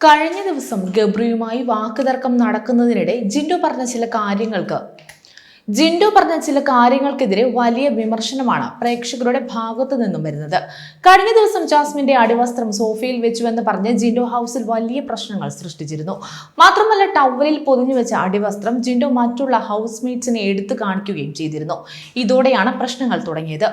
കഴിഞ്ഞ ദിവസം ഗബ്രിയുമായി വാക്കുതർക്കം നടക്കുന്നതിനിടെ ജിൻഡോ പറഞ്ഞ ചില കാര്യങ്ങൾക്ക് ജിൻഡോ പറഞ്ഞ ചില കാര്യങ്ങൾക്കെതിരെ വലിയ വിമർശനമാണ് പ്രേക്ഷകരുടെ ഭാഗത്തു നിന്നും വരുന്നത്. കഴിഞ്ഞ ദിവസം ജാസ്മിന്റെ അടിവസ്ത്രം സോഫയിൽ വെച്ചുവെന്ന് പറഞ്ഞ് ജിൻഡു ഹൗസിൽ വലിയ പ്രശ്നങ്ങൾ സൃഷ്ടിച്ചിരുന്നു. മാത്രമല്ല ടവലിൽ പൊതിഞ്ഞു വെച്ച അടിവസ്ത്രം ജിൻഡു മറ്റുള്ള ഹൗസ് മേറ്റ്സിനെ എടുത്തു കാണിക്കുകയും ചെയ്തിരുന്നു. ഇതോടെയാണ് പ്രശ്നങ്ങൾ തുടങ്ങിയത്.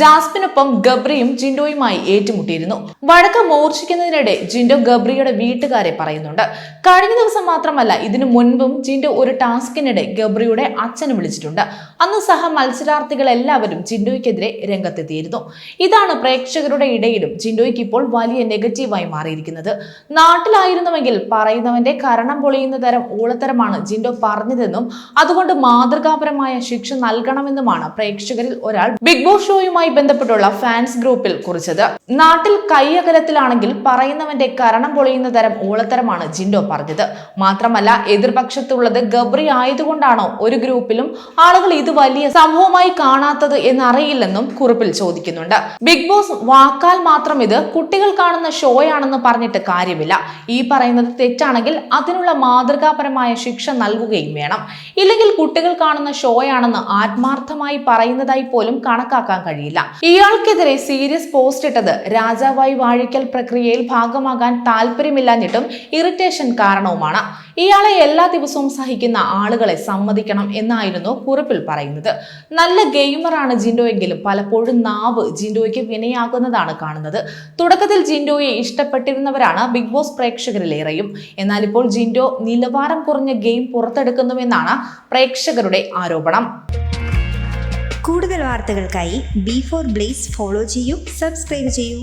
ജാസ്മിനൊപ്പം ഗബ്രിയും ജിൻഡോയുമായി ഏറ്റുമുട്ടിയിരുന്നു. വഴക്ക് മൂർച്ഛിക്കുന്നതിനിടെ ജിൻഡോ ഗബ്രിയുടെ വീട്ടുകാരെ പറയുന്നുണ്ട്. കഴിഞ്ഞ ദിവസം മാത്രമല്ല ഇതിനു മുൻപും ജിൻഡോ ഒരു ടാസ്കിനിടെ ഗബ്രിയുടെ അച്ഛനെ വിളിച്ചിട്ടുണ്ട് അന്ന് സഹ മത്സരാർത്ഥികൾ എല്ലാവരും ജിൻഡോയ്ക്കെതിരെ രംഗത്തെത്തിയിരുന്നു. ഇതാണ് പ്രേക്ഷകരുടെ ഇടയിലും ജിൻഡോയ്ക്ക് ഇപ്പോൾ വലിയ നെഗറ്റീവായി മാറിയിരിക്കുന്നത്. നാട്ടിലായിരുന്നുവെങ്കിൽ പറയുന്നവന്റെ കരണം പൊളിയുന്ന തരം ഊളത്തരമാണ് ജിൻഡോ പറഞ്ഞതെന്നും അതുകൊണ്ട് മാതൃകാപരമായ ശിക്ഷ നൽകണമെന്നുമാണ് പ്രേക്ഷകരിൽ ഒരാൾ ബിഗ് ബോസ് ഷോയുമായി ബന്ധപ്പെട്ടുള്ള ഫാൻസ് ഗ്രൂപ്പിൽ കുറിച്ചത്. നാട്ടിൽ കൈയകലത്തിലാണെങ്കിൽ പറയുന്നവന്റെ കരണം പൊളിയുന്ന തരം ഊളത്തരമാണ് ജിൻഡോ പറഞ്ഞത്. മാത്രമല്ല എതിർപക്ഷത്തുള്ളത് ഗബ്രി ആയതുകൊണ്ടാണോ ഒരു ഗ്രൂപ്പിലും ആളുകൾ ഇത് വലിയ സംഭവമായി കാണാത്തത് എന്നറിയില്ലെന്നും കുറിപ്പിൽ ചോദിക്കുന്നുണ്ട്. ബിഗ് ബോസ് വാക്കാൽ മാത്രം ഇത് കുട്ടികൾ കാണുന്ന ഷോയാണെന്ന് പറഞ്ഞിട്ട് കാര്യമില്ല. ഈ പറയുന്നത് തെറ്റാണെങ്കിൽ അതിനുള്ള മാതൃകാപരമായ ശിക്ഷ നൽകുകയും വേണം. ഇല്ലെങ്കിൽ കുട്ടികൾ കാണുന്ന ഷോയാണെന്ന് ആത്മാർത്ഥമായി പറയുന്നതായി പോലും കണക്കാക്കാൻ കഴിയില്ല. ഇയാൾക്കെതിരെ സീരിയസ് പോസ്റ്റ് ഇട്ടത് രാജാവായി വാഴിക്കൽ പ്രക്രിയയിൽ ഭാഗമാകാൻ താല്പര്യമില്ലാഞ്ഞിട്ടും ഇറിറ്റേഷൻ കാരണവുമാണ്. ഇയാളെ എല്ലാ ദിവസവും സഹിക്കുന്ന ആളുകളെ സമ്മതിക്കണം എന്നായിരുന്നു കുറിപ്പിൽ പറയുന്നത്. നല്ല ഗെയിമറാണ് ജിൻഡോ എങ്കിലും പലപ്പോഴും നാവ് ജിൻഡോയ്ക്ക് വിനയാകുന്നതാണ് കാണുന്നത്. തുടക്കത്തിൽ ജിൻഡോയെ ഇഷ്ടപ്പെട്ടിരുന്നവരാണ് ബിഗ് ബോസ് പ്രേക്ഷകരിലേറെയും. എന്നാൽ ഇപ്പോൾ ജിൻഡോ നിലവാരം കുറഞ്ഞ ഗെയിം പുറത്തെടുക്കുന്നുവെന്നാണ് പ്രേക്ഷകരുടെ ആരോപണം. കൂടുതൽ വാർത്തകൾക്കായി ബി ഫോർ ബ്ലേസ് ഫോളോ ചെയ്യൂ സബ്സ്ക്രൈബ് ചെയ്യൂ.